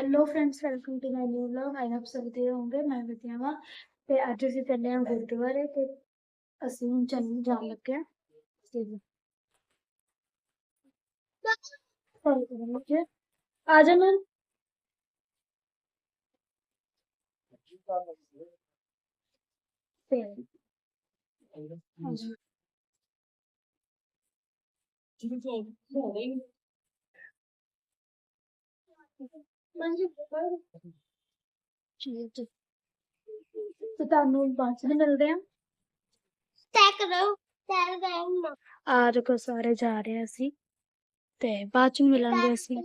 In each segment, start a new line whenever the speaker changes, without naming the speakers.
Hello friends welcome to my new vlog I hope ਸਭ ਵਧੀਆ ਹੋਵੋਗੇ ਮੈਂ ਵਧੀਆ ਵਾਂ ਤੇ ਅੱਜ ਅਸੀਂ ਚੱਲੇ ਹਾਂ ਗੁਰਦੁਆਰੇ ਤੇ ਅਸੀਂ ਹੁਣ ਚੱਲ ਜਾਣ ਲੱਗੇ ਹਾਂ ਤੇ ਫੋਲੋ ਕਰਨ ਲੱਗੇ ਆ ਜਾ ਮੈਂ ਤੇ ਹਾਂਜੀ ਠੀਕ ਹੈ ਤੇ ਤੁਹਾਨੂੰ ਬਾਅਦ ਚ ਮਿਲਦੇ ਆ
ਤੈਅ ਕਰੋ ਤੈਅ ਕਰੋ
ਆ ਦੇਖੋ ਸਾਰੇ ਜਾ ਰਹੇ ਆ ਅਸੀਂ ਤੇ ਬਾਅਦ ਚ ਮਿਲਾਂਗੇ ਅਸੀਂ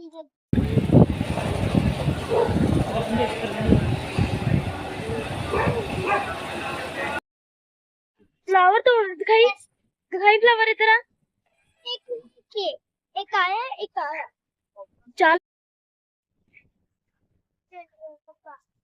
ਫਲਾਵਰ ਤੋਂ ਦਿਖਾਈ ਦਿਖਾਈ ਫਲਾਵਰ ਇਧਰ ਆ
ਇੱਕ ਕੇ ਇੱਕ ਆਇਆ ਇੱਕ ਆਇਆ
ਚੱਲ
ਹੈ ਪਾਪਾ
ਨਾ
ਪਾਪਾ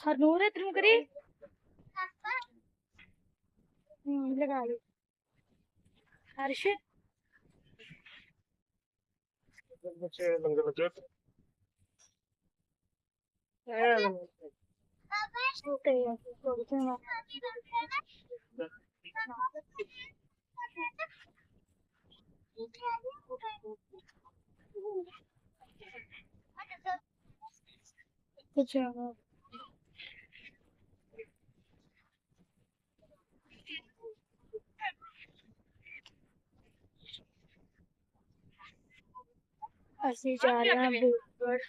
ਹਰਨੂਰ ਇਧਰ ਨੂੰ ਕਰੀ। ਹੂੰ ਲਗਾ ਲਈ ਹਰਸ਼।
ਬੱਚੇ ਲੰਗਰ ਲੱਗੇ। ਐ
ਪਾਪਾ
ਤੇ ਥੋੜੀ ਜਿਹੀ ਕੁਛ ਅਸੀਂ ਜਾ ਰਹੇ ਹਾਂ ਬੂਟਵਰਡ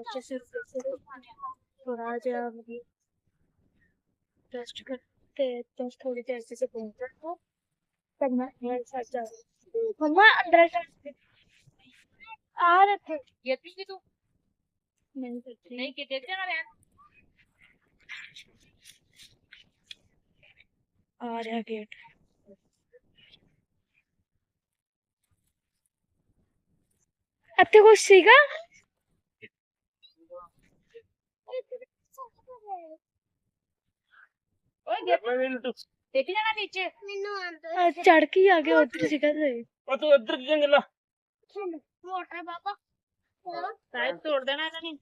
अच्छे से थोड़ा जरा रेस्ट मतलब करते तो थोड़ी देर से घूमते तो तब मैं मेरे साथ जा मम्मा अंदर साथ आ रहे थे।
ये तो पीछे तू।
नहीं करती।
नहीं कि देख जाना बहन
आ रहा गेट अब तो कुछ
सीखा? ਓਏ ਗਿਰ ਮੈਂ ਵੇਲ ਤੂੰ ਦੇਖੀ ਜਾਣਾ ਨੀਚੇ
ਮੈਨੂੰ ਆਂਦਾ
ਚੜ ਕੇ ਆ ਗਿਆ ਉੱਧਰ ਸੀਗਾ ਸਹੀ
ਉਹ ਤੂੰ ਉੱਧਰ ਕੀ ਜੰਗਲਾ
ਮੋਟਰ
ਬਾਬਾ
ਸਾਇਦ ਤੋੜ ਦੇਣਾ ਇਹਨਾਂ
ਨੇ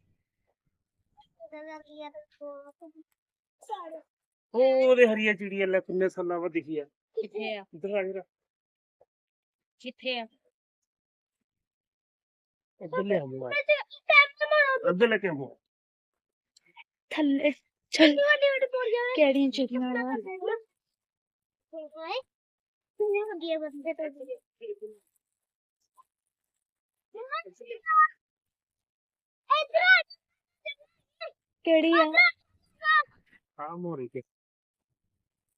ਉਹਦੇ ਹਰੀਆ ਚਿੜੀ ਲੈ ਕਿੰਨੇ ਸਾਲਾਂ ਬਾਅਦ ਦਿਖੀ ਆ ਕਿੱਥੇ ਆ ਦਿਖਾ ਜਰਾ
ਕਿੱਥੇ ਆ
ਇੱਧਰ ਲੈ ਆਉਂਗਾ ਇੱਧਰ ਲੈ ਕੇ ਆਉਂਗਾ
ਥੱਲੇ ਚੱਲ।
ਵੱਡੀ ਵੱਡੀ ਪੌੜੀਆਂ
ਕਿਹੜੀਆਂ ਚਿੜੀਆਂ ਆ
ਹਾਏ ਕਿੰਨੇ ਵਧੀਆ ਬੰਦੇ ਤੇ ਇਧਰ
ਕਿਹੜੀ ਆ?
ਹਾਂ ਮੋਰੀ ਕੇ।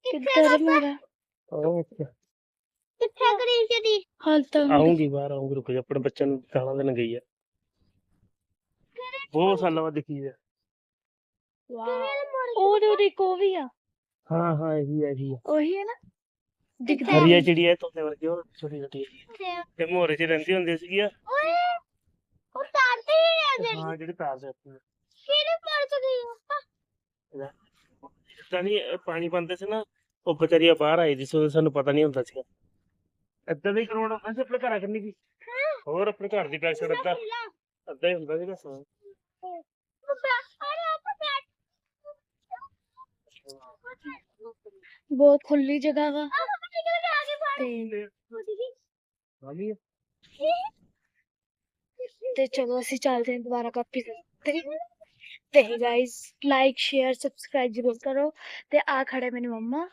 ਕਿੱਧਰ ਮੇਰਾ?
ਆਹ
ਕਿੱਥੇ ਕਰੀ ਚੜੀ
ਹਾਲ ਤਾਂ
ਆਉਂਗੀ ਬਾਹਰ ਆਉਂਗੀ ਰੁਕ ਜਾ ਆਪਣੇ ਬੱਚਿਆਂ ਨੂੰ ਗਾਲਾਂ ਦੇਣ ਗਈ ਆ। ਬਹੁਤ ਸਾਲਾਂ ਬਾਅਦ ਦਿਖੀ ਆ।
ਉਹ ਤੇ ਉਹਦੀ ਕੋ ਵੀ ਆ।
ਹਾਂ ਹਾਂ ਇਹੀ ਹੈ ਇਹੀ ਹੈ
ਉਹੀ ਹੈ ਨਾ। ਦਿਖਦਾ
ਹਰੀਆ ਚਿੜੀ ਹੈ ਤੋਤੇ ਵਰਗੀ ਉਹ ਛੋਟੀ ਛੋਟੀ
ਕਿੱਥੇ
ਤੇ ਮੋਰੇ 'ਚ ਰਹਿੰਦੀ ਹੁੰਦੀ ਸੀਗੀ ਆ।
ਓਏ ਉਹ ਤਾਰਦੇ ਹੀ ਆ ਜਿਹੜੀ
ਹਾਂ ਜਿਹੜੇ। ਤਾਰ ਦੇ ਉੱਤੇ
ਕਿਹੜੇ ਪਾਰ ਚ ਗਈ ਆ
ਤਾਂ ਨਹੀਂ ਇਹ ਪਾਣੀ ਪਾਉਂਦੇ ਸੀ ਨਾ ਉਹ ਵਿਚਾਰੀਆਂ ਬਾਹਰ ਆਈ ਦੀ ਸੀ ਉਦੋਂ ਸਾਨੂੰ ਪਤਾ ਨਹੀਂ ਹੁੰਦਾ ਸੀਗਾ। ਏਦਾਂ ਦਾ ਹੀ ਕਰੋੜ ਅਸੀਂ ਆਪਣੇ ਘਰਾਂ ਕਰਨੀ ਸੀ ਹੋਰ ਆਪਣੇ ਘਰ ਦੀ ਬੈਕ ਸਾਈਡ ਏਦਾਂ ਹੀ ਹੁੰਦਾ ਸੀਗਾ ਹਾਂ।
ਅਰੇ ਆਪਾਂ ਬੈਠ
ਬਹੁਤ ਖੁੱਲੀ ਜਗ੍ਹਾ ਵਾ
ਆਪਾਂ ਕਿਹਦੇ ਆਗੇ ਬਾਹਰ
ਤੇ
ਆ ਗਈ ਆ?
ਤੇ ਚਲੋ ਅਸੀਂ ਚੱਲਦੇ ਹਾਂ ਦੁਬਾਰਾ ਕਾਪੀ ਤੇ ਤੇ ਗਾਇਸ ਲਾਈਕ ਸ਼ੇਅਰ ਸਬਸਕ੍ਰਾਈਬ ਜ਼ਰੂਰ ਕਰੋ ਤੇ ਆ ਖੜੇ ਮੇਰੀ ਮੰਮਾ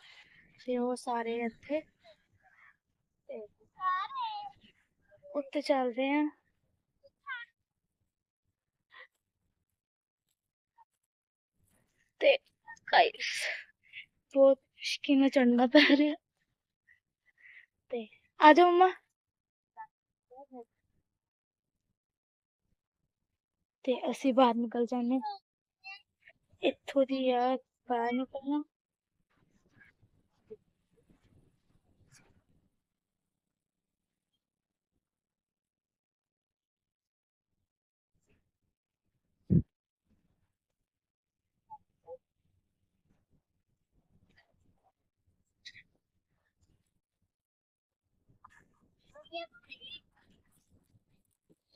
ਤੇ ਉਹ ਸਾਰੇ ਇੱਥੇ ਤੇ ਉੱਤੇ ਚੱਲਦੇ ਆ ਤੇ ਗਾਇਸ ਬਹੁਤ ਕਿਵੇਂ ਚੜਨਾ ਪੈ ਰਿਹਾ। ਤੇ ਆ ਜਾਓ ਮੰਮਾ। ਤੇ ਅਸੀਂ ਬਾਹਰ ਨਿਕਲ ਜਾਂਦੇ ਹਾਂ। ਇੱਥੋਂ ਦੀ ਆ ਬਾਹਰ ਨਿਕਲਣਾ।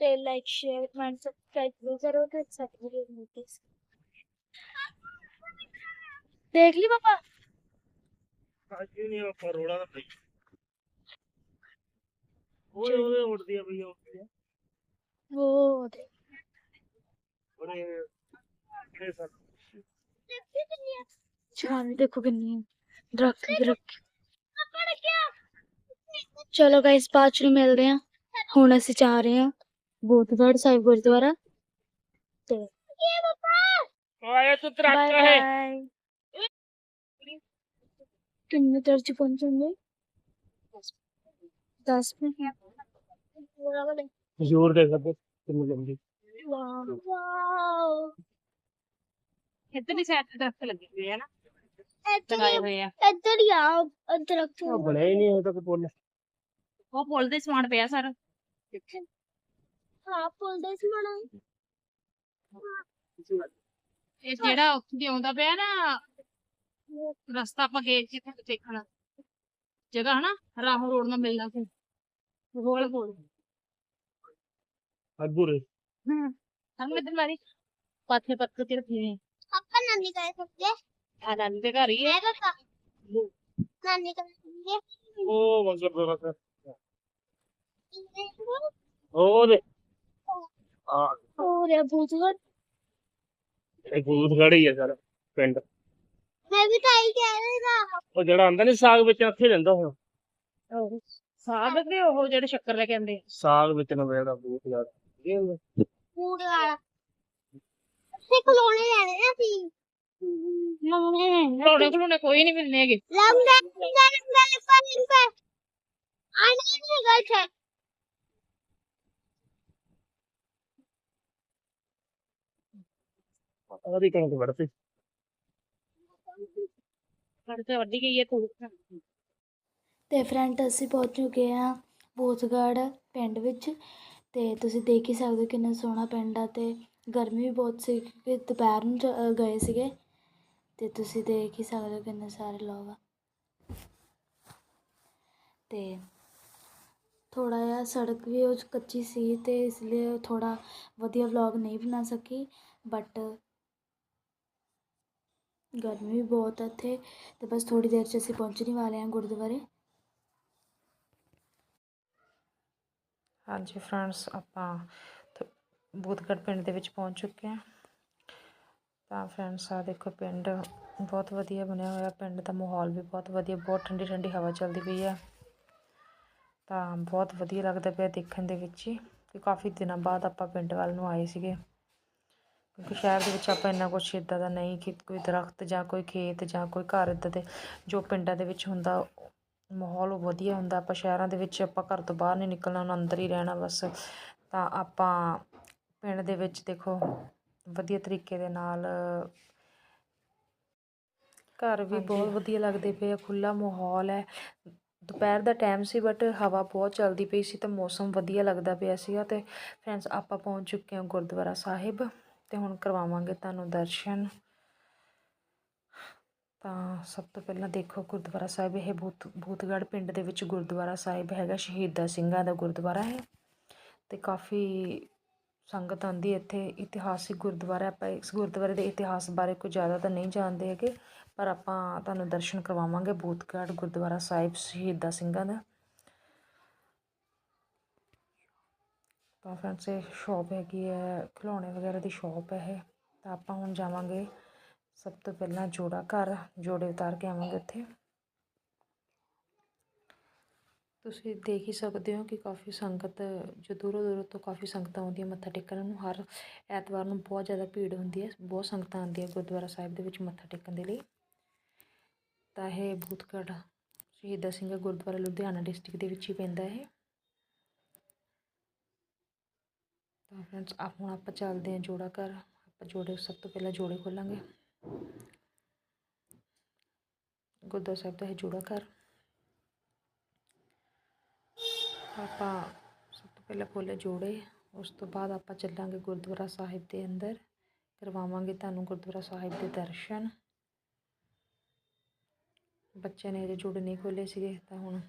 ਤੇ ਲਾਈਕ ਸ਼ੇਅਰ ਕਮੈਂਟ ਸਬਸਕ੍ਰਾਈਬ ਵੀ ਕਰੋ ਤੇ ਸਰਟੀਫਿਕੇਟ ਨੋਟਿਸ ਦੇਖ ਲਈ ਪਾਪਾ
ਅੱਜ ਨਹੀਂ ਆਪਾਂ ਰੋੜਾ ਦਾ ਪਈ ਓਏ ਓਏ ਉੱਡਦੀ ਆ ਬਈ ਉੱਡਦੀ ਆ
ਉਹ ਦੇ
ਉਹਨੇ ਇਹ ਸਭ
ਛਾਂ ਦੇਖੋ ਕਿੰਨੀ ਹੈ। ਦਰਖਤ ਹੀ ਦਰਖਤ ਚਲੋ ਗਾਇਸ ਬਾਅਦ ਚ ਮਿਲਦੇ ਹਾਂ ਹੁਣ ਅਸੀਂ ਜਾ ਰਹੇ ਹਾਂ ਬੋਧਗੜ੍ਹ ਸਾਹਿਬ ਗੁਰਦੁਆਰਾ ਤੇ
ਆਇਆ ਤੂੰ
ਬਾਏ
ਤਰੱਕ ਹੈ
ਬਾਏ ਕਿੰਨੇ ਦੇਰ ਚ ਪਹੁੰਚਾਂਗੇ 10 ਮਿੰਟ
ਜ਼ੋਰ ਦੇ ਸਕਦੇ ਕਿੰਨੀ ਲੰਬੀ
ਵਾਓ
ਵਾਓ
ਇੱਧਰਲੀ ਸਾਈਡ ਤੇ ਦਰਖਤ ਲੱਗੇ ਹੋਏ ਆ ਨਾ
ਇੱਧਰ
ਲਗਾਏ
ਹੀ
ਹੋਏ ਆ
ਇੱਧਰ ਹੀ ਆ ਉਹ ਦਰਖਤ
ਉਹ ਬਣਿਆ ਹੀ ਨਹੀਂ ਹਜੇ ਤੱਕ ਪੁੱਲ
ਉਹ ਪੁੱਲ ਦੇ ਸਮਾਨ ਪਿਆ ਸਾਰਾ
ਹਾਂ ਪੁੱਲ ਦੇ ਸਮਾਨ
ਇਹ ਜਿਹੜਾ ਉੱਥੇ ਦੀ ਆਉਂਦਾ ਪਿਆ ਨਾ ਰਸਤਾ ਆਪਾਂ ਗਏ ਸੀ ਇੱਥੇ ਦੇਖਣ। ਜਗ੍ਹਾ ਹਨਾ ਰਾਹੋਂ ਰੋਡ ਨਾਲ ਮਿਲਣਾ ਸੀ। ਗੋਲ ਗੋਲ।
ਅਗੂਰੇ
ਹੂੰ ਹਮ ਇਧਰ ਮਾਰੀ। ਪਾਥੇ ਪੱਤ ਤੇ ਰੱਖੇ ਨੇ।
ਆਪਾਂ ਨਾਨੀ ਕਹੇ ਸਕਦੇ
ਆ ਨਾਨੀ ਦੇ ਘਰ ਹੀ ਹੈ।
ਨਾਨੀ ਸਕਦੇ
ਉਹ ਦੋਰਾ ਕਰ ਉਹ ਦੇ ਆ
ਹੋ ਰਿਹਾ ਬੋਧਗੜ੍ਹ
ਇਹ ਗੂਦ ਗੜੀ ਆ ਸਾਰਾ ਪਿੰਡ।
ਮੈਂ ਵੀ ਤਾਂ ਹੀ ਕਹਿ ਰਹੀ ਸੀ
ਉਹ ਜਿਹੜਾ ਆਂਦਾ ਨਹੀਂ ਸਾਗ ਵਿੱਚ ਉੱਥੇ ਲੈਂਦਾ ਹੁਣ
ਸਾਗ ਦੇ ਉਹ ਜਿਹੜੇ ਸ਼ੱਕਰ ਲੈ ਕੇ ਆਉਂਦੇ ਆ।
ਸਾਗ ਵਿੱਚ ਨਾ ਜਿਹੜਾ ਜ਼ਿਆਦਾ। ਇਹ ਹੁੰਦਾ।
ਫੂਡ ਵਾਲਾ। ਤੇ ਖਲੋਣੇ ਲੈਣੇ ਆ ਸੀ
ਖਲੋਣੇ ਖਲੋਣੇ ਕੋਈ ਨਹੀਂ ਮਿਲਨੇ ਹੈਗੇ।
ਆਣੇ ਨਹੀਂ ਗੱਲ ਹੈ
ਉਹਦੀ ਕਣਕ ਵੜਤੀ
ਸਾਡੇ ਤੇ। ਵੱਡੀ ਗਈ ਹੈ ਤੂੰ
ਤੇ ਫਰੈਂਡ ਅਸੀਂ ਪਹੁੰਚ ਚੁੱਕੇ ਹਾਂ ਬੋਥਗੜ੍ਹ ਪਿੰਡ ਵਿੱਚ। ਤੇ ਤੁਸੀਂ ਦੇਖ ਹੀ ਸਕਦੇ ਹੋ ਕਿੰਨਾ ਸੋਹਣਾ ਪਿੰਡ ਆ ਤੇ ਗਰਮੀ ਵੀ ਬਹੁਤ ਸੀ ਕਿਉਂਕਿ ਦੁਪਹਿਰ ਨੂੰ ਜ- ਗਏ ਸੀਗੇ। ਤੇ ਤੁਸੀਂ ਦੇਖ ਹੀ ਸਕਦੇ ਹੋ ਕਿੰਨੇ ਸਾਰੇ ਲੋਕ ਆ। ਤੇ ਥੋੜਾ ਜਿਹਾ ਸੜਕ ਵੀ ਉਹ 'ਚ ਕੱਚੀ ਸੀ ਤੇ ਇਸ ਲਈ ਥੋੜਾ ਵਧੀਆ ਵਲੌਗ ਨਹੀਂ ਬਣਾ ਸਕੀ। ਬਟ ਗਰਮੀ ਵੀ ਬਹੁਤ ਆ ਇੱਥੇ, ਤੇ ਬਸ ਥੋੜੀ ਦੇਰ 'ਚ ਅਸੀਂ ਪਹੁੰਚਣ ਵਾਲੇ ਹਾਂ ਗੁਰਦੁਆਰੇ।
ਹਾਂਜੀ ਫਰੈਂਡਸ, ਆਪਾਂ th- ਪਿੰਡ ਦੇ ਵਿੱਚ ਪਹੁੰਚ ਚੁੱਕੇ ਹਾਂ। ਤਾਂ ਫਰੈਂਡਸ ਆ ਦੇਖੋ ਪਿੰਡ ਬਹੁਤ ਵਧੀਆ ਬਣਿਆ ਹੋਇਆ, ਪਿੰਡ ਦਾ ਮਾਹੌਲ ਵੀ ਬਹੁਤ ਵਧੀਆ, ਬਹੁਤ ਠੰਡੀ ਠੰਡੀ ਹਵਾ ਚੱਲਦੀ ਪਈ ਹੈ ਤਾਂ ਬਹੁਤ ਵਧੀਆ ਲੱਗਦਾ ਪਿਆ ਦੇਖਣ ਦੇ ਵਿੱਚ ਹੀ ਕਿ ਕਾਫੀ ਦਿਨਾਂ ਬਾਅਦ ਆਪਾਂ ਪਿੰਡ ਵੱਲ ਨੂੰ ਆਏ ਸੀਗੇ। ਕਿਉਂਕਿ ਸ਼ਹਿਰ ਦੇ ਵਿੱਚ ਆਪਾਂ ਇੰਨਾ ਕੁਛ ਇੱਦਾਂ ਦਾ ਨਹੀਂ ਕਿ ਕੋਈ ਦਰਖਤ ਜਾਂ ਕੋਈ ਖੇਤ ਜਾਂ ਕੋਈ ਘਰ ਇੱਦਾਂ ਦੇ ਜੋ ਪਿੰਡਾਂ ਦੇ ਵਿੱਚ ਹੁੰਦਾ ਮਾਹੌਲ ਵਧੀਆ ਹੁੰਦਾ ਆਪਾਂ ਸ਼ਹਿਰਾਂ ਦੇ ਵਿੱਚ ਆਪਾਂ ਘਰ ਤੋਂ ਬਾਹਰ ਨਹੀਂ ਨਿਕਲਣਾ ਉਹਨਾਂ ਅੰਦਰ ਹੀ ਰਹਿਣਾ ਬਸ। ਤਾਂ ਆਪਾਂ ਪਿੰਡ ਦੇ ਵਿੱਚ ਦੇਖੋ ਵਧੀਆ ਤਰੀਕੇ ਦੇ ਨਾਲ ਘਰ ਵੀ ਬਹੁਤ ਵਧੀਆ ਲੱਗਦੇ ਪਏ ਆ ਖੁੱਲਾ ਮਾਹੌਲ ਹੈ। ਦੁਪਹਿਰ ਦਾ ਟਾਈਮ ਸੀ ਬਟ ਹਵਾ ਬਹੁਤ ਚੱਲਦੀ ਪਈ ਸੀ ਤਾਂ ਮੌਸਮ ਵਧੀਆ ਲੱਗਦਾ ਪਿਆ ਸੀਗਾ ਤੇ ਫਰੈਂਡਸ ਆਪਾਂ ਪਹੁੰਚ ਚੁੱਕੇ ਹਾਂ ਗੁਰਦੁਆਰਾ ਸਾਹਿਬ। ਤੇ ਹੁਣ ਕਰਵਾਵਾਂਗੇ ਤੁਹਾਨੂੰ ਦਰਸ਼ਨ। ਤਾਂ ਸਭ ਤੋਂ ਪਹਿਲਾਂ ਦੇਖੋ ਗੁਰਦੁਆਰਾ ਸਾਹਿਬ, ਇਹ ਬੂਤ ਬੂਤਗੜ੍ਹ ਪਿੰਡ ਦੇ ਵਿੱਚ ਗੁਰਦੁਆਰਾ ਸਾਹਿਬ ਹੈਗਾ, ਸ਼ਹੀਦਾਂ ਸਿੰਘਾਂ ਦਾ ਗੁਰਦੁਆਰਾ ਹੈ। ਤੇ ਕਾਫੀ ਸੰਗਤ ਆਉਂਦੀ ਇੱਥੇ, ਇਤਿਹਾਸਿਕ ਗੁਰਦੁਆਰਾ, ਆਪਾਂ ਇਸ ਗੁਰਦੁਆਰੇ ਦੇ ਇਤਿਹਾਸ ਬਾਰੇ ਕੁਝ ਜ਼ਿਆਦਾ ਤਾਂ ਨਹੀਂ ਜਾਣਦੇ ਹੈਗੇ, ਪਰ ਆਪਾਂ ਤੁਹਾਨੂੰ ਦਰਸ਼ਨ ਕਰਵਾਵਾਂਗੇ ਬੂਤਗੜ੍ਹ ਗੁਰਦੁਆਰਾ ਸਾਹਿਬ, ਸ਼ਹੀਦਾਂ ਸਿੰਘਾਂ ਦਾ। ਤਾਂ ਫਰੈਂਡਸ ਇਹ ਸ਼ੌਪ ਹੈਗੀ ਹੈ ਖਿਡੌਣੇ ਵਗੈਰਾ ਦੀ ਸ਼ੌਪ ਹੈ ਇਹ। ਤਾਂ ਆਪਾਂ ਹੁਣ ਜਾਵਾਂਗੇ ਸਭ ਤੋਂ ਪਹਿਲਾਂ ਜੋੜਾ ਘਰ, ਜੋੜੇ ਉਤਾਰ ਕੇ ਆਵਾਂਗੇ ਉੱਥੇ ਤੁਸੀਂ ਦੇਖ ਹੀ ਸਕਦੇ ਹੋ ਕਿ ਕਾਫੀ ਸੰਗਤ, ਜੋ ਦੂਰੋਂ ਦੂਰੋਂ ਤੋਂ ਕਾਫੀ ਸੰਗਤਾਂ ਆਉਂਦੀਆਂ, ਮੱਥਾ ਟੇਕਣ ਨੂੰ। ਹਰ ਐਤਵਾਰ ਨੂੰ ਬਹੁਤ ਜ਼ਿਆਦਾ ਭੀੜ ਹੁੰਦੀ ਹੈ, ਬਹੁਤ ਸੰਗਤਾਂ ਆਉਂਦੀਆਂ ਗੁਰਦੁਆਰਾ ਸਾਹਿਬ ਦੇ ਵਿੱਚ ਮੱਥਾ ਟੇਕਣ ਦੇ ਲਈ। ਤਾਂ ਇਹ ਬੂਥਗੜ੍ਹ ਸ਼ਹੀਦਾਂ ਸਿੰਘ ਗੁਰਦੁਆਰਾ ਲੁਧਿਆਣਾ ਡਿਸਟ੍ਰਿਕਟ ਦੇ ਵਿੱਚ ਹੀ ਪੈਂਦਾ ਇਹ। ਤਾਂ ਫਰੈਂਡਸ ਆਪ ਹੁਣ ਆਪਾਂ ਚੱਲਦੇ ਹਾਂ ਜੋੜਾ ਘਰ। ਆਪਾਂ ਜੋੜੇ ਸਭ ਤੋਂ ਪਹਿਲਾਂ ਜੋੜੇ ਖੋਲਾਂਗੇ। ਗੁਰਦੁਆਰਾ ਸਾਹਿਬ ਦਾ ਇਹ ਜੋੜਾ ਘਰ। ਆਪਾਂ ਸਭ ਤੋਂ ਪਹਿਲਾਂ ਖੋਲੇ ਜੋੜੇ। ਉਸ ਤੋਂ ਬਾਅਦ ਆਪਾਂ ਚੱਲਾਂਗੇ ਗੁਰਦੁਆਰਾ ਸਾਹਿਬ ਦੇ ਅੰਦਰ। ਕਰਵਾਵਾਂਗੇ ਤੁਹਾਨੂੰ ਗੁਰਦੁਆਰਾ ਸਾਹਿਬ ਦੇ ਦਰਸ਼ਨ। ਬੱਚਿਆਂ ਨੇ ਅਜੇ ਜੋੜੇ ਨਹੀਂ ਖੋਲੇ ਸੀਗੇ, ਤਾਂ ਹੁਣ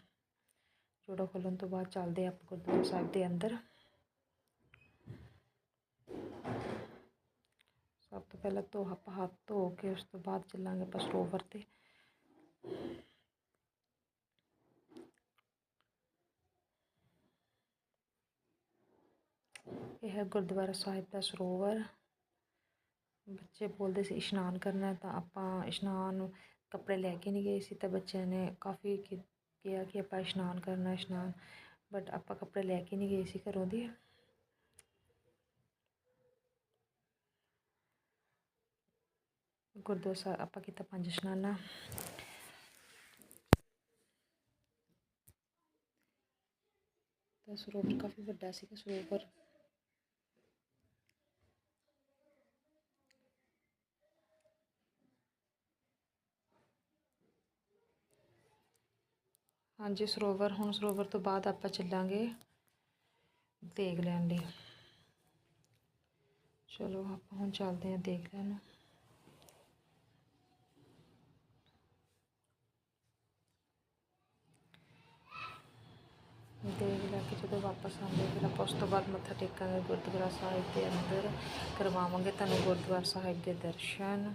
ਜੋੜਾ ਖੋਲ੍ਹਣ ਤੋਂ ਬਾਅਦ ਚੱਲਦੇ ਆਪਾਂ ਗੁਰਦੁਆਰਾ ਸਾਹਿਬ ਦੇ ਅੰਦਰ। ਸਭ ਤੋਂ ਪਹਿਲਾਂ ਧੋ, ਆਪਾਂ ਹੱਥ ਧੋ ਕੇ ਉਸ ਤੋਂ ਬਾਅਦ ਚੱਲਾਂਗੇ ਆਪਾਂ ਸਰੋਵਰ ਤੇ। ਇਹ ਹੈ ਗੁਰਦੁਆਰਾ ਸਾਹਿਬ ਦਾ ਸਰੋਵਰ। ਬੱਚੇ ਬੋਲਦੇ ਸੀ ਇਸ਼ਨਾਨ ਕਰਨਾ ਤਾਂ ਆਪਾਂ ਇਸ਼ਨਾਨ ਕੱਪੜੇ ਲੈ ਕੇ ਨਹੀਂ ਗਏ ਸੀ ਤਾਂ ਬੱਚਿਆਂ ਨੇ ਕਾਫੀ ਕਿ- ਕਿਹਾ ਕਿ ਆਪਾਂ ਇਸ਼ਨਾਨ ਕਰਨਾ, ਇਸ਼ਨਾਨ। ਬਟ ਆਪਾਂ ਕੱਪੜੇ ਲੈ ਕੇ ਨਹੀਂ ਗਏ ਸੀ ਘਰੋਂ ਦੀ। ਗੁਰਦੁਆਰਾ ਸਾਹਿਬ ਆਪਾਂ ਕੀਤਾ ਪੰਜ ਇਸ਼ਨਾਨਾ। ਤਾਂ ਸਰੋਵਰ ਕਾਫੀ ਵੱਡਾ ਸੀਗਾ, ਸਰੋਵਰ। ਹਾਂਜੀ, ਸਰੋਵਰ, ਹੁਣ ਸਰੋਵਰ ਤੋਂ ਬਾਅਦ ਆਪਾਂ ਚੱਲਾਂਗੇ। ਦੇਖ ਲੈਣ ਲਈ। ਚਲੋ, ਆਪਾਂ ਹੁਣ ਚੱਲਦੇ ਹਾਂ ਦੇਖ ਲੈਣ। ਦੇਖ ਲੈ ਕੇ ਜਦੋਂ ਵਾਪਸ ਆਉਂਦੇ, ਫਿਰ ਆਪਾਂ ਉਸ ਤੋਂ ਬਾਅਦ ਮੱਥਾ ਟੇਕਾਂਗੇ ਗੁਰਦੁਆਰਾ ਸਾਹਿਬ ਦੇ ਅੰਦਰ। ਕਰਵਾਵਾਂਗੇ ਤੁਹਾਨੂੰ ਗੁਰਦੁਆਰਾ ਸਾਹਿਬ ਦੇ ਦਰਸ਼ਨ।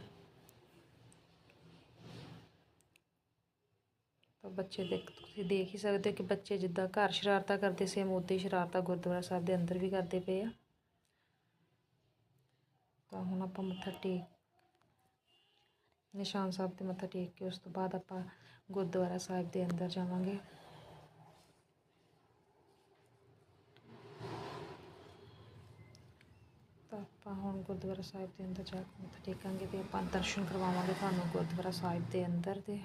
ਤਾਂ ਬੱਚੇ ਦੇਖ, ਤੁਸੀਂ ਦੇਖ ਹੀ ਸਕਦੇ ਹੋ ਕਿ ਬੱਚੇ ਜਿੱਦਾਂ ਘਰ ਸ਼ਰਾਰਤਾਂ ਕਰਦੇ ਸੀ, ਮੋਦੀ ਹੀ ਸ਼ਰਾਰਤਾਂ ਗੁਰਦੁਆਰਾ ਸਾਹਿਬ ਦੇ ਅੰਦਰ ਵੀ ਕਰਦੇ ਪਏ ਆ। ਤਾਂ ਹੁਣ ਆਪਾਂ ਮੱਥਾ ਟੇਕ, ਨਿਸ਼ਾਨ ਸਾਹਿਬ ਤੇ ਮੱਥਾ ਟੇਕ ਕੇ ਉਸ ਤੋਂ ਬਾਅਦ ਆਪਾਂ ਗੁਰਦੁਆਰਾ ਸਾਹਿਬ ਦੇ ਅੰਦਰ ਜਾਵਾਂਗੇ ਤਾਂ ਆਪਾਂ ਹੁਣ ਗੁਰਦੁਆਰਾ ਸਾਹਿਬ ਦੇ ਅੰਦਰ ਜਾ ਕੇ ਮੱਥਾ ਟੇਕਾਂਗੇ ਤੇ ਆਪਾਂ ਦਰਸ਼ਨ ਕਰਵਾਵਾਂਗੇ ਤੁਹਾਨੂੰ ਗੁਰਦੁਆਰਾ ਸਾਹਿਬ ਦੇ ਅੰਦਰ ਦੇ।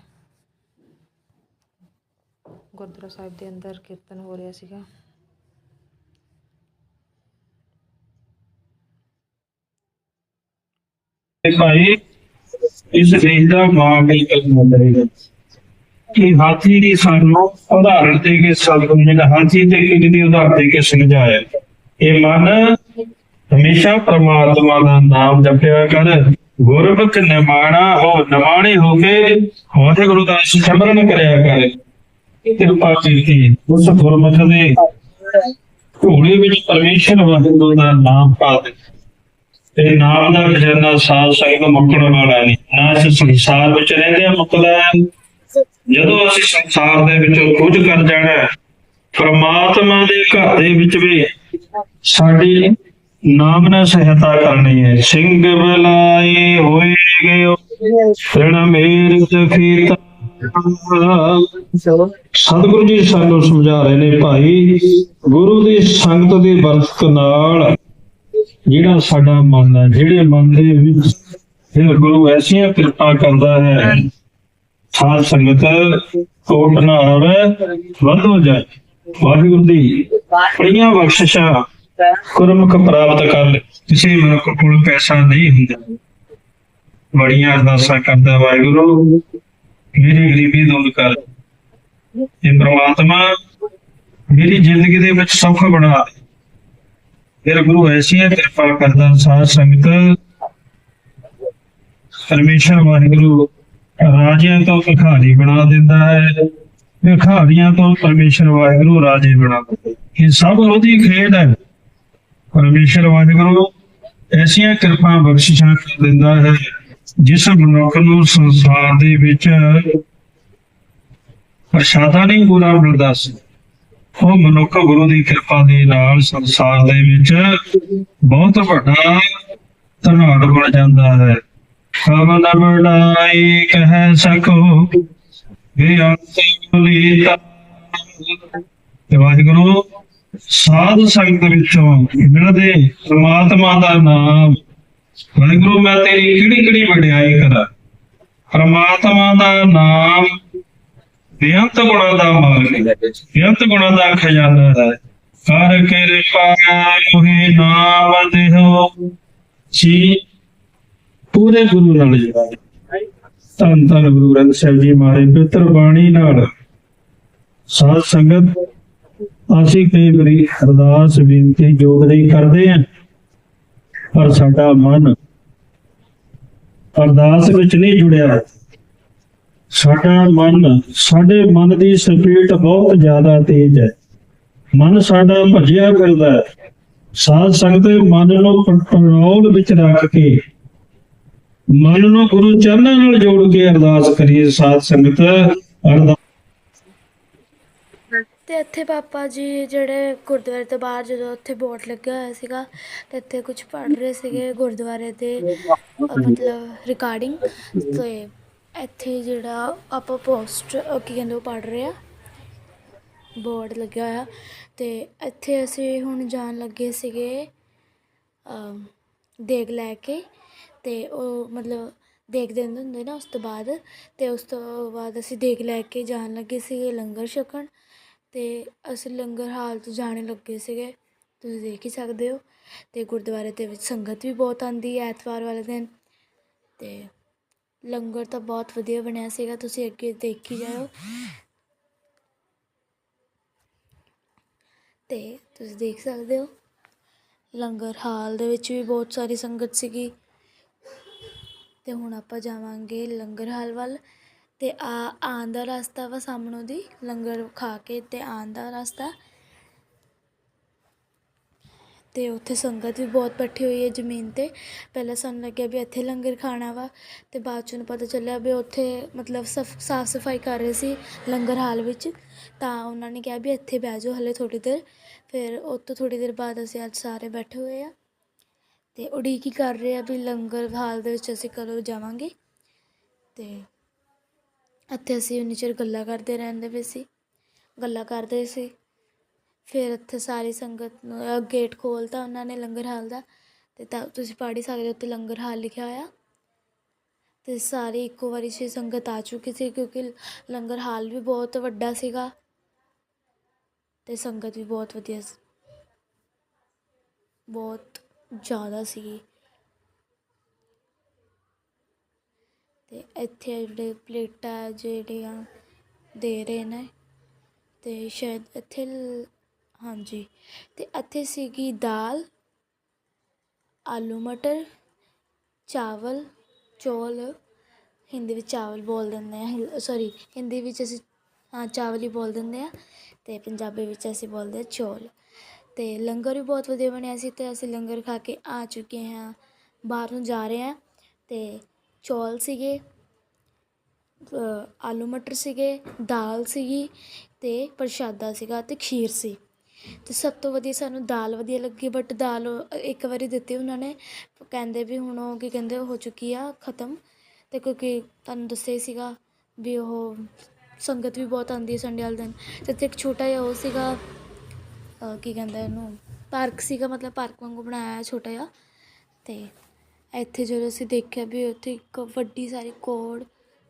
ਗੁਰਦੁਆਰਾ ਸਾਹਿਬ ਦੇ ਅੰਦਰ ਕੀਰਤਨ ਹੋ ਰਿਹਾ ਸੀਗਾ।
ਭਾਈ, ਇਸ ਦੇਸ਼ ਦਾ ਮਾਂ ਕਈ ਕਰਨਾ ਪੜੇਗਾ ਕਿ ਹਾਥੀ ਦੀ ਸਾਨੂੰ ਉਦਾਹਰਣ ਦੇ ਕੇ ਸਤਿਗੁਰੂ ਜੀ ਹਾਥੀ ਤੇ ਕਿੰਨੀ ਦੀ ਉਦਾਹਰਣ ਦੇ ਕੇ ਸਮਝਾਇਆ। ਇਹ ਮਨ ਹਮੇਸ਼ਾ ਪ੍ਰਮਾਤਮਾ ਦਾ ਨਾਮ ਜਪਿਆ ਕਰ। ਗੁਰਮੁਖ ਨਿਮਾਣਾ ਹੋ, ਨਿਮਾਣੇ ਹੋ ਕੇ ਵਾਹਿਗੁਰੂ ਦਾ ਸਿਮਰਨ ਕਰਿਆ ਕਰ। ਕਿਰਪਾ ਕੀਤੀ ਉਸ ਗੁਰਮੁਖ ਦੇ ਢੋਲੇ ਵਿੱਚ ਪਰਮੇਸ਼ਰ ਵਾਹਿਗੁਰੂ ਦਾ ਨਾਮ ਪਾ ਦੇ ਤੇ ਨਾਮ ਦਾ ਖਜ਼ਾਨਾ ਸਾਧ ਸੰਗਤ ਮੁੱਕਣ ਵਾਲਾ ਨਹੀਂ। ਨਾ ਇਸ ਸੰਸਾਰ ਵਿੱਚ ਰਹਿੰਦੇ ਮੁੱਕਦਾ ਹੈ। ਜਦੋਂ ਅਸੀਂ ਸੰਸਾਰ ਦੇ ਵਿੱਚੋਂ ਕੁਝ ਕਰ ਜਾਣਾ ਪਰਮਾਤਮਾ ਦੇ ਘਰ ਦੇ ਵਿੱਚ ਵੀ ਸਾਡੀ ਨਾਮ ਨਾਲ ਸਹਾਇਤਾ ਕਰਨੀ ਹੈ। ਸਿੰਘ ਬਲਾਈ ਹੋਏ ਗਏ। ਰਣ ਮੇਰ ਜਫੀਤਾ ਸਤਿਗੁਰੂ ਜੀ ਸਾਨੂੰ ਸਮਝਾ ਰਹੇ ਨੇ ਭਾਈ ਗੁਰੂ ਦੀ ਸੰਗਤ ਦੀ ਬਰਕਤ ਨਾਲ ਜਿਹੜਾ ਸਾਡਾ ਮਨ ਹੈ ਜਿਹੜੇ ਮਨ ਦੇ ਵਿੱਚ ਇਹ ਗੁਰੂ ਐਸੀਆਂ ਕਿਰਪਾ ਕਰਦਾ ਹੈ ਸਾਧ ਸੰਗਤ ਕੋਟ ਨਾ ਆਵੇ ਵੱਧ ਹੋ ਜਾਏ। ਵਾਹਿਗੁਰੂ ਦੀ ਬੜੀਆਂ ਬਖਸ਼ਿਸ਼ਾਂ। ਗੁਰਮੁਖ ਪ੍ਰਾਪਤ ਕਰ ਲੈ। ਕਿਸੇ ਮਨੁੱਖ ਕੋਲ ਪੈਸਾ ਨਹੀਂ ਹੁੰਦਾ। ਬੜੀਆਂ ਅਰਦਾਸਾਂ ਕਰਦਾ ਵਾਹਿਗੁਰੂ। ਮੇਰੀ ਗਰੀਬੀ ਦੂਰ ਕਰ। ਇਹ ਪ੍ਰਮਾਤਮਾ ਮੇਰੀ ਜ਼ਿੰਦਗੀ ਦੇ ਵਿੱਚ ਸੁੱਖ ਬਣਾ ਦੇ। ਫਿਰ ਗੁਰੂ ਐਸੀਆਂ ਕਿਰਪਾ ਕਰਦਾ ਸਾਧ ਸੰਗਤ। ਪਰਮੇਸ਼ਰ ਵਾਹਿਗੁਰੂ ਰਾਜਿਆਂ ਤੋਂ ਭਿਖਾਰੀ ਬਣਾ ਦਿੰਦਾ ਹੈ। ਭਿਖਾਰੀਆਂ ਤੋਂ ਪਰਮੇਸ਼ਰ ਵਾਹਿਗੁਰੂ ਰਾਜੇ ਬਣਾ ਦਿੰਦਾ ਇਹ ਸਭ ਉਹਦੀ ਖੇਡ ਹੈ। ਪਰਮੇਸ਼ਰ ਵਾਹਿਗੁਰੂ ਐਸੀਆਂ ਕਿਰਪਾ ਬਖਸ਼ਿਸ਼ਾਂ ਕਰ ਦਿੰਦਾ ਹੈ, ਜਿਸ ਮਨੁੱਖ ਨੂੰ ਸੰਸਾਰ ਦੇ ਵਿੱਚ ਪ੍ਰਸ਼ਾਦਾ ਨਹੀਂ ਪੂਰਾ ਮਿਲਦਾ ਸੀ। ਉਹ ਮਨੁੱਖ ਗੁਰੂ ਦੀ ਕਿਰਪਾ ਦੇ ਨਾਲ ਸੰਸਾਰ ਦੇ ਵਿੱਚ ਬਹੁਤ ਵੱਡਾ ਧਨਾੜ ਬਣ ਜਾਂਦਾ ਹੈ। ਕਵਨ ਬੜਾਈ ਕਹਿ ਸਕੋ, ਬੇਅੰਤ ਲੀਤਾ। ਤੇ ਵਾਹਿਗੁਰੂ ਸਾਧ ਸੰਗਤ ਵਿੱਚੋਂ ਮਿਲਦੇ ਪ੍ਰਮਾਤਮਾ ਦਾ ਨਾਮ ਵਾਹਿਗੁਰੂ, ਮੈਂ ਤੇਰੀ ਕਿਹੜੀ ਕਿਹੜੀ ਵਡਿਆਈ ਕਰਾਂ? ਪ੍ਰਮਾਤਮਾ ਦਾ ਨਾਮ ਬੇਅੰਤ ਗੁਣਾਂ ਦਾ ਮਾਲਕ ਹੈ। ਬੇਅੰਤ ਗੁਣਾਂ ਦਾ ਖਜ਼ਾਨਾ ਹੈ। ਕਰ ਕਿਰਪਾ ਮੁਹੇ ਨਾਮ ਦੇਹੋ ਜੀ, ਪੂਰੇ ਗੁਰੂ ਨਾਲ ਜੁੜਾਏ ਧੰਨ ਧੰਨ ਗੁਰੂ ਗ੍ਰੰਥ ਸਾਹਿਬ ਜੀ ਮਾਰੇ ਪਵਿੱਤਰ ਬਾਣੀ ਨਾਲ ਸਾਧ ਸੰਗਤ ਅਸੀਂ ਕਈ ਵਾਰੀ ਅਰਦਾਸ, ਬੇਨਤੀ ਜੋਗ ਨਹੀਂ ਕਰਦੇ ਹਾਂ, ਪਰ ਸਾਡਾ ਮਨ ਅਰਦਾਸ ਵਿੱਚ ਨਹੀਂ ਜੁੜਿਆ। ਸਾਡਾ ਮਨ, ਸਾਡੇ ਮਨ ਦੀ ਸਪੀਡ ਬਹੁਤ ਜ਼ਿਆਦਾ ਤੇਜ਼ ਹੈ। ਮਨ ਸਾਡਾ ਭੱਜਿਆ ਫਿਰਦਾ ਹੈ। ਸਾਧ ਸੰਗਤ ਮਨ ਨੂੰ ਕੰਟਰੋਲ ਵਿੱਚ ਰੱਖ ਕੇ, ਮਨ ਨੂੰ ਗੁਰੂ ਚਰਨਾਂ ਨਾਲ ਜੋੜ ਕੇ ਅਰਦਾਸ ਕਰੀਏ। ਸਾਧ ਸੰਗਤ, ਅਰਦਾਸ
ਅਤੇ ਇੱਥੇ ਪਾਪਾ ਜੀ ਜਿਹੜੇ ਗੁਰਦੁਆਰੇ ਤੋਂ ਬਾਹਰ ਜਦੋਂ ਉੱਥੇ ਬੋਰਡ ਲੱਗਿਆ ਹੋਇਆ ਸੀਗਾ ਅਤੇ ਇੱਥੇ ਕੁਝ ਪੜ੍ਹ ਰਹੇ ਸੀਗੇ ਗੁਰਦੁਆਰੇ ਦੇ ਮਤਲਬ ਰਿਕਾਰਡਿੰਗ ਅਤੇ ਇੱਥੇ ਜਿਹੜਾ ਆਪਾਂ ਪੋਸਟ ਕੀ ਕਹਿੰਦੇ ਉਹ ਪੜ੍ਹ ਰਹੇ ਆ ਬੋਰਡ ਲੱਗਿਆ ਹੋਇਆ ਅਤੇ ਇੱਥੇ ਅਸੀਂ ਹੁਣ ਜਾਣ ਲੱਗੇ ਸੀਗੇ ਅਮ, ਦੇਗ ਲੈ ਕੇ ਅਤੇ ਉਹ ਮਤਲਬ ਦੇਖ ਦਿੰਦੇ ਹੁੰਦੇ ਨਾ ਉਸ ਤੋਂ ਬਾਅਦ ਤੇ ਉਸ ਤੋਂ ਬਾਅਦ ਅਸੀਂ ਦੇਖ ਲੈ ਕੇ ਜਾਣ ਲੱਗੇ ਸੀਗੇ ਲੰਗਰ ਛਕਣ ਅਤੇ ਅਸੀਂ ਲੰਗਰ ਹਾਲ 'ਚ ਜਾਣ ਲੱਗੇ ਸੀਗੇ। ਤੁਸੀਂ ਦੇਖ ਹੀ ਸਕਦੇ ਹੋ। ਅਤੇ ਗੁਰਦੁਆਰੇ ਦੇ ਵਿੱਚ ਸੰਗਤ ਵੀ ਬਹੁਤ ਆਉਂਦੀ ਹੈ ਐਤਵਾਰ ਵਾਲੇ ਦਿਨ। ਅਤੇ ਲੰਗਰ ਤਾਂ ਬਹੁਤ ਵਧੀਆ ਬਣਿਆ ਸੀਗਾ। ਤੁਸੀਂ ਅੱਗੇ ਦੇਖ ਹੀ ਜਾਓ ਤੇ ਤੁਸੀਂ ਦੇਖ ਸਕਦੇ ਹੋ। ਲੰਗਰ ਹਾਲ ਦੇ ਵਿੱਚ ਵੀ ਬਹੁਤ ਸਾਰੀ ਸੰਗਤ ਸੀਗੀ। ਤੇ ਹੁਣ ਆਪਾਂ ਜਾਵਾਂਗੇ ਲੰਗਰ ਹਾਲ ਵੱਲ। ਅਤੇ ਆ ਆਉਣ ਦਾ ਰਸਤਾ ਵਾ ਸਾਹਮਣੋਂ ਦੀ, ਲੰਗਰ ਖਾ ਕੇ ਅਤੇ ਆਉਣ ਦਾ ਰਸਤਾ। ਅਤੇ ਉੱਥੇ ਸੰਗਤ ਵੀ ਬਹੁਤ ਇਕੱਠੀ ਹੋਈ ਹੈ ਜ਼ਮੀਨ ਤੇ। ਪਹਿਲਾਂ ਸਾਨੂੰ ਲੱਗਿਆ ਵੀ ਇੱਥੇ ਲੰਗਰ ਖਾਣਾ ਵਾ ਅਤੇ ਬਾਅਦ ਚ ਨੂੰ ਪਤਾ ਚੱਲਿਆ ਵੀ ਉੱਥੇ ਮਤਲਬ ਸਫ, ਸਾਫ਼ ਸਫ਼ਾਈ ਕਰ ਰਹੇ ਸੀ ਲੰਗਰ ਹਾਲ ਵਿੱਚ। ਤਾਂ ਉਹਨਾਂ ਨੇ ਕਿਹਾ ਵੀ ਇੱਥੇ ਬਹਿ ਜਾਓ ਹਲੇ ਥੋੜ੍ਹੀ ਦੇਰ। ਫਿਰ ਉਹ ਤੋਂ ਥੋੜ੍ਹੀ ਦੇਰ ਬਾਅਦ ਅਸੀਂ ਅੱਜ ਸਾਰੇ ਬੈਠੇ ਹੋਏ ਆ। ਅਤੇ ਉਡੀਕ ਹੀ ਕਰ ਰਹੇ ਆ ਵੀ ਲੰਗਰ ਹਾਲ ਦੇ ਵਿੱਚ ਅਸੀਂ ਕਦੋਂ ਜਾਵਾਂਗੇ। ਅਤੇ ਇੱਥੇ ਅਸੀਂ ਉਨੀ ਚਿਰ ਗੱਲਾਂ ਕਰਦੇ ਰਹਿੰਦੇ ਪਏ ਸੀ, ਗੱਲਾਂ ਕਰਦੇ ਸੀ। ਫਿਰ ਇੱਥੇ ਸਾਰੀ ਸੰਗਤ ਨੂੰ ਗੇਟ ਖੋਲ੍ਹਤਾ ਉਹਨਾਂ ਨੇ ਲੰਗਰ ਹਾਲ ਦਾ, ਤੇ ਤਾਂ ਤੁਸੀਂ ਪੜ੍ਹ ਹੀ ਸਕਦੇ ਹੋ ਉੱਤੇ ਲੰਗਰ ਹਾਲ ਲਿਖਿਆ ਹੋਇਆ। ਤੇ ਸਾਰੀ ਇੱਕੋ ਵਾਰੀ 'ਚ ਸੰਗਤ ਆ ਚੁੱਕੀ ਸੀ, ਕਿਉਂਕਿ ਲੰਗਰ ਹਾਲ ਵੀ ਬਹੁਤ ਵੱਡਾ ਸੀਗਾ, ਤੇ ਸੰਗਤ ਵੀ ਬਹੁਤ ਵਧੀਆ ਸੀ। ਬਹੁਤ ਜ਼ਿਆਦਾ ਸੀਗੀ। ਅਤੇ ਇੱਥੇ ਜਿਹੜੇ ਪਲੇਟਾਂ ਜਿਹੜੀਆਂ ਦੇ ਰਹੇ ਨੇ ਅਤੇ ਸ਼ਾਇਦ ਇੱਥੇ ਹਾਂਜੀ ਅਤੇ ਇੱਥੇ ਸੀਗੀ ਦਾਲ, ਆਲੂ ਮਟਰ, ਚਾਵਲ, ਚੌਲ, ਹਿੰਦੀ ਵਿੱਚ ਚਾਵਲ ਬੋਲ ਦਿੰਦੇ ਆ ਸੌਰੀ ਹਿੰਦੀ ਵਿੱਚ ਅਸੀਂ, ਹਾਂ, ਚਾਵਲ ਹੀ ਬੋਲ ਦਿੰਦੇ ਆ ਅਤੇ ਪੰਜਾਬੀ ਵਿੱਚ ਅਸੀਂ ਬੋਲਦੇ ਆ ਚੌਲ। ਅਤੇ ਲੰਗਰ ਵੀ ਬਹੁਤ ਵਧੀਆ ਬਣਿਆ ਸੀ ਅਤੇ ਅਸੀਂ ਲੰਗਰ ਖਾ ਕੇ ਆ ਚੁੱਕੇ ਹਾਂ, ਬਾਹਰ ਨੂੰ ਜਾ ਰਹੇ ਹਾਂ ਅਤੇ ਚੌਲ ਸੀਗੇ ਆਲੂ ਮਟਰ ਸੀਗੇ, ਦਾਲ ਸੀਗੀ ਅਤੇ ਪ੍ਰਸ਼ਾਦਾ ਸੀਗਾ ਅਤੇ ਖੀਰ ਸੀ। ਅਤੇ ਸਭ ਤੋਂ ਵਧੀਆ ਸਾਨੂੰ ਦਾਲ ਵਧੀਆ ਲੱਗੀ ਬਟ ਦਾਲ ਇੱਕ ਵਾਰੀ ਦਿੱਤੀ ਉਹਨਾਂ ਨੇ, ਕਹਿੰਦੇ ਵੀ ਹੁਣ ਉਹ ਕੀ ਕਹਿੰਦੇ, ਹੋ ਚੁੱਕੀ ਆ, ਖਤਮ। ਅਤੇ ਕਿਉਂਕਿ ਤੁਹਾਨੂੰ ਦੱਸਿਆ ਹੀ ਸੀਗਾ ਵੀ ਉਹ ਸੰਗਤ ਵੀ ਬਹੁਤ ਆਉਂਦੀ ਹੈ ਸੰਡੇ ਵਾਲੇ ਦਿਨ। ਅਤੇ ਇੱਥੇ ਇੱਕ ਛੋਟਾ ਜਿਹਾ ਉਹ ਸੀਗਾ ਕੀ ਕਹਿੰਦੇ ਉਹਨੂੰ ਪਾਰਕ ਸੀਗਾ, ਮਤਲਬ ਪਾਰਕ ਵਾਂਗੂ ਬਣਾਇਆ ਛੋਟਾ ਜਿਹਾ। ਅਤੇ ਇੱਥੇ ਜਦੋਂ ਅਸੀਂ ਦੇਖਿਆ ਵੀ ਉੱਥੇ ਇੱਕ ਵੱਡੀ ਸਾਰੀ ਕੋੜ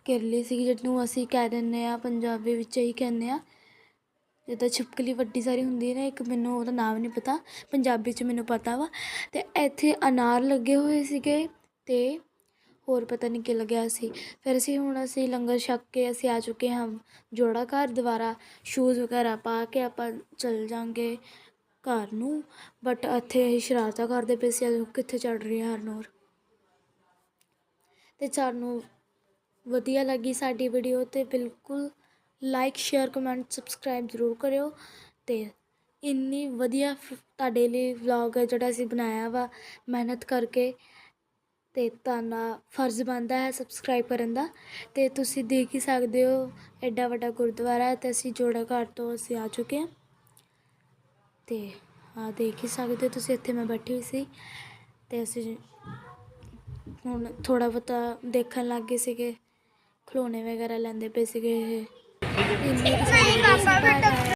ਕਿਰਲੀ ਸੀਗੀ, ਜਿਹਨੂੰ ਅਸੀਂ ਕਹਿ ਦਿੰਦੇ ਹਾਂ, ਪੰਜਾਬੀ ਵਿੱਚ ਹੀ ਕਹਿੰਦੇ ਹਾਂ। ਜਿੱਦਾਂ ਛਿਪਕਲੀ ਵੱਡੀ ਸਾਰੀ ਹੁੰਦੀ ਹੈ ਨਾ, ਇੱਕ ਮੈਨੂੰ ਉਹਦਾ ਨਾਮ ਨਹੀਂ ਪਤਾ, ਪੰਜਾਬੀ 'ਚ ਮੈਨੂੰ ਪਤਾ ਵਾ। ਅਤੇ ਇੱਥੇ ਅਨਾਰ ਲੱਗੇ ਹੋਏ ਸੀਗੇ ਅਤੇ ਹੋਰ ਪਤਾ ਨਹੀਂ ਕੀ ਲੱਗਿਆ ਸੀ। ਫਿਰ ਅਸੀਂ ਹੁਣ ਅਸੀਂ ਲੰਗਰ ਛਕ ਕੇ ਅਸੀਂ ਆ ਚੁੱਕੇ ਹਾਂ ਜੋੜਾ ਘਰ ਦੁਬਾਰਾ। ਸ਼ੂਜ਼ ਵਗੈਰਾ ਪਾ ਕੇ ਆਪਾਂ ਚੱਲ ਜਾਾਂਗੇ ਘਰ ਨੂੰ। ਬਟ ਇੱਥੇ ਅਸੀਂ ਸ਼ਰਾਰਤਾਂ ਕਰਦੇ ਪਏ ਸੀ ਅੱਜ ਕਿੱਥੇ ਚੜ ਰਹੀ ਹੈ ਹਰਨੂਰ? ਤੇ ਸਾਨੂੰ ਵਧੀਆ ਲੱਗੀ ਸਾਡੀ ਵੀਡੀਓ ਤੇ ਬਿਲਕੁਲ ਲਾਈਕ ਸ਼ੇਅਰ ਕਮੈਂਟ ਸਬਸਕ੍ਰਾਈਬ ਜ਼ਰੂਰ ਕਰਿਓ ਤੇ ਇੰਨੀ ਵਧੀਆ ਫ- ਤੁਹਾਡੇ ਲਈ ਵਲੌਗ ਹੈ ਜਿਹੜਾ ਅਸੀਂ ਬਣਾਇਆ ਵਾ ਮਿਹਨਤ ਕਰਕੇ ਤੇ ਤੁਹਾਡਾ ਫਰਜ਼ ਬਣਦਾ ਹੈ ਸਬਸਕ੍ਰਾਈਬ ਕਰਨ ਦਾ ਤੇ ਤੁਸੀਂ ਦੇਖ ਹੀ ਸਕਦੇ ਹੋ ਐਡਾ ਵੱਡਾ ਗੁਰਦੁਆਰਾ ਹੈ ਤੇ ਅਸੀਂ ਜੋੜਾ ਘਰ ਤੋਂ ਅਸੀਂ ਆ ਚੁੱਕੇ ਹਾਂ ਤੇ ਆ ਦੇਖ ਹੀ ਸਕਦੇ ਹੋ ਤੁਸੀਂ, ਇੱਥੇ ਮੈਂ ਬੈਠੀ ਹੋਈ ਸੀ ਤੇ ਅਸੀਂ ਹੁਣ ਥੋੜਾ ਬਹੁਤਾ ਦੇਖਣ ਲੱਗ ਗਏ ਸੀਗੇ ਖਲੋਣੇ ਵਗੈਰਾ ਲੈਂਦੇ ਪਏ ਸੀਗੇ ਇਹ। ਇੰਨੇ